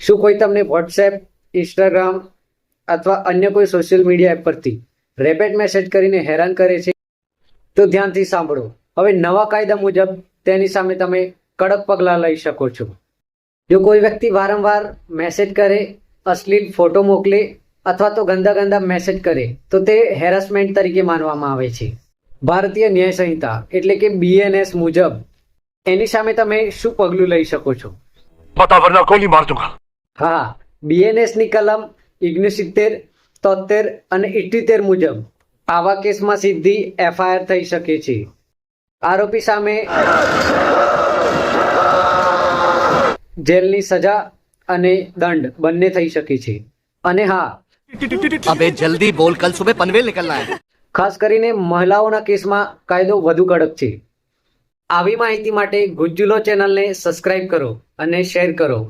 શું કોઈ તમને વોટ્સએપ ઇન્સ્ટાગ્રામ અથવા અન્ય કોઈ સોશિયલ મીડિયા એપ પરથી રેપિડ મેસેજ કરીને હેરાન કરે છે? તો ધ્યાનથી સાંભળો. હવે નવા કાયદા મુજબ તેની સામે તમે કડક પગલાં લઈ શકો છો. જો કોઈ વ્યક્તિ વારંવાર મેસેજ કરે, અશ્લીલ ફોટો મોકલે અથવા તો ગંદા ગંદા મેસેજ કરે, તો તે હેરાસમેન્ટ તરીકે માનવામાં આવે છે. ભારતીય ન્યાય સંહિતા એટલે કે બીએનએસ મુજબ એની સામે તમે શું પગલું લઈ શકો છો? પતા વરના કોલી માર દુંગા હા બીએનએસની કલમ ઓગણસિત્તેર તોતેર અને ઇઠ્યોતેર મુજબ આવા કેસમાં સીધી એફઆઈઆર થઈ શકે છે. આરોપી સામે જેલની સજા અને દંડ બંને થઈ શકે છે. અને હા અબે જલ્દી બોલ કલ સુબહ પનવેલ નીકળના હે. ખાસ કરીને મહિલાઓના કેસમાં કાયદો વધુ કડક છે. આવી માહિતી માટે ગુજ્જુલો ચેનલને સબસ્ક્રાઇબ કરો અને શેર કરો.